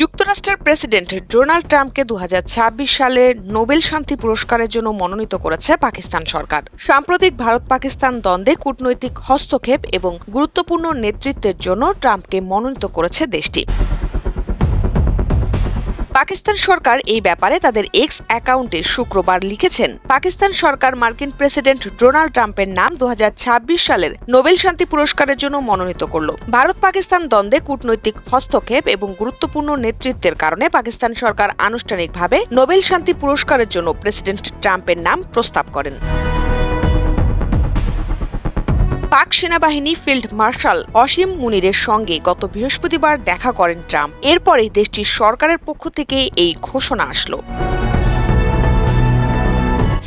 যুক্তরাষ্ট্রের president Donald ট্রাম্পকে দু হাজার ছাব্বিশ সালে নোবেল শান্তি পুরস্কারের জন্য মনোনীত করেছে পাকিস্তান সরকার। সাম্প্রতিক ভারত পাকিস্তান দ্বন্দ্বে কূটনৈতিক হস্তক্ষেপ এবং গুরুত্বপূর্ণ নেতৃত্বের জন্য ট্রাম্পকে মনোনীত করেছে দেশটি। পাকিস্তান সরকার এই ব্যাপারে তাদের এক্স অ্যাকাউন্টে শুক্রবার লিখেছেন। পাকিস্তান সরকার মার্কিন প্রেসিডেন্ট ডোনাল্ড ট্রাম্পের নাম দু হাজার ছাব্বিশ সালের নোবেল শান্তি পুরস্কারের জন্য মনোনীত করল। ভারত পাকিস্তান দ্বন্দ্বে কূটনৈতিক হস্তক্ষেপ এবং গুরুত্বপূর্ণ নেতৃত্বের কারণে পাকিস্তান সরকার আনুষ্ঠানিকভাবে নোবেল শান্তি পুরস্কারের জন্য প্রেসিডেন্ট ট্রাম্পের নাম প্রস্তাব করেন। পাক সেনাবাহিনী ফিল্ড মার্শাল অসীম মুনিরের সঙ্গে গত বৃহস্পতিবার দেখা করেন ট্রাম্প। এরপরে দেশটির সরকারের পক্ষ থেকে এই ঘোষণা আসলো।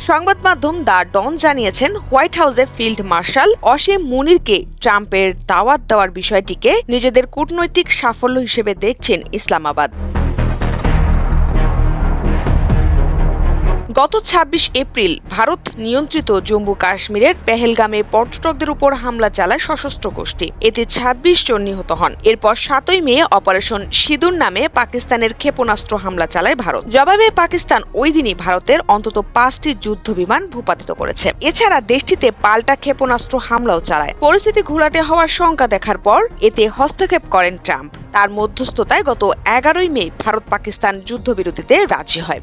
সংবাদ মাধ্যম দ্য ডন জানিয়েছেন, হোয়াইট হাউসে ফিল্ড মার্শাল অসীম মুনিরকে ট্রাম্পের দাওয়াত দেওয়ার বিষয়টিকে নিজেদের কূটনৈতিক সাফল্য হিসেবে দেখছেন ইসলামাবাদ। গত ২৬ এপ্রিল ভারত নিয়ন্ত্রিত জম্মু কাশ্মীরের পেহেলগামে পর্যটকদের উপর হামলা চালায় সশস্ত্র গোষ্ঠী। এতে ২৬ জন নিহত হন। এরপর সাতই মে অপারেশন সিঁদুর নামে পাকিস্তানের ক্ষেপণাস্ত্র হামলা চালায় ভারত। জবাবে পাকিস্তান ওই দিনই ভারতের অন্তত পাঁচটি যুদ্ধ বিমান ভূপাতিত করেছে। এছাড়া দেশটিতে পাল্টা ক্ষেপণাস্ত্র হামলাও চালায়। পরিস্থিতি ঘোলাটে হওয়ার শঙ্কা দেখার পর এতে হস্তক্ষেপ করেন ট্রাম্প। তার মধ্যস্থতায় গত এগারোই মে ভারত পাকিস্তান যুদ্ধবিরতিতে রাজি হয়।